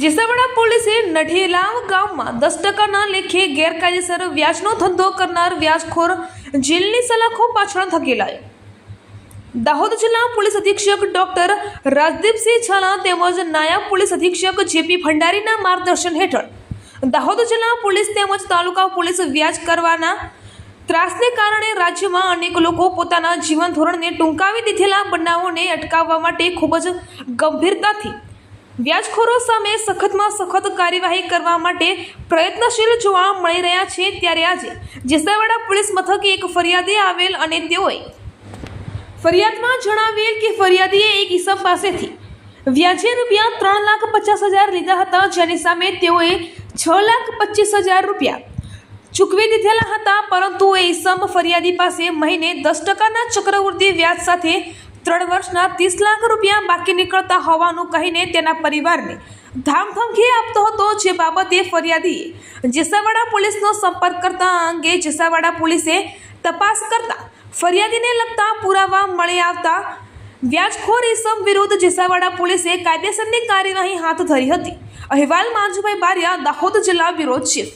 જેસાવાડા પોલીસે નઠેલાવ ગામમાં દસ ટકાના લેખે ગેરકાયદેસર વ્યાજનો ધંધો કરનાર વ્યાજખોર જેલની સલાખો પાછળ ધકેલાયો. દાહોદ જિલ્લા પોલીસ અધિક્ષક ડોક્ટર રાજદીપસિંહ ઝાલા તેમજ નાયબ પોલીસ અધિક્ષક જેપી ભંડારીના માર્ગદર્શન હેઠળ દાહોદ જિલ્લા પોલીસ તેમજ તાલુકા પોલીસ વ્યાજ કરવાના ત્રાસને કારણે રાજ્યમાં અનેક લોકો પોતાના જીવન ધોરણને ટૂંકાવી દીધેલા બનાવોને અટકાવવા માટે ખૂબ જ ગંભીરતાથી વ્યાજખોરો સામે સખતમાં સખત કાર્યવાહી કરવા માટે પ્રયત્નશીલ જોવા મળી રહ્યા છે ત્યારે આજે જેસાવાડા પોલીસ મથકે એક ફરિયાદી આવેલ અને તેઓએ ફરિયાદમાં જણાવેલ કે ફરિયાદીએ એક ઈસમ પાસેથી વ્યાજે રૂપિયા ત્રણ લાખ પચાસ હજાર લીધા હતા, જેની સામે તેઓએ છ લાખ પચીસ હજાર રૂપિયા ચૂકવી દીધેલા હતા, પરંતુ એ ઈસમ ફરિયાદી પાસે મહિને દસ ટકાના ચક્રવૃદ્ધિ વ્યાજ સાથે ત્રણ વર્ષના ત્રીસ લાખ રૂપિયા બાકી નીકળતા હોવાનું કહીને તેના પરિવારને ધામધમકી આપતો હતો જે બાબતે ફરિયાદીએ જેસાવાડા પોલીસનો સંપર્ક કરતા અંગે જેસાવાડા પોલીસે તપાસ કરતા ફરિયાદીને લગતા પુરાવા મળી આવતા વ્યાજખોર ઇસમ વિરુદ્ધ જેસાવાડા પોલીસે કાયદેસરની કાર્યવાહી હાથ ધરી હતી. અહેવાલ માંજુભાઈ બારિયા દાહોદ જિલ્લા વિરોધ ચીફ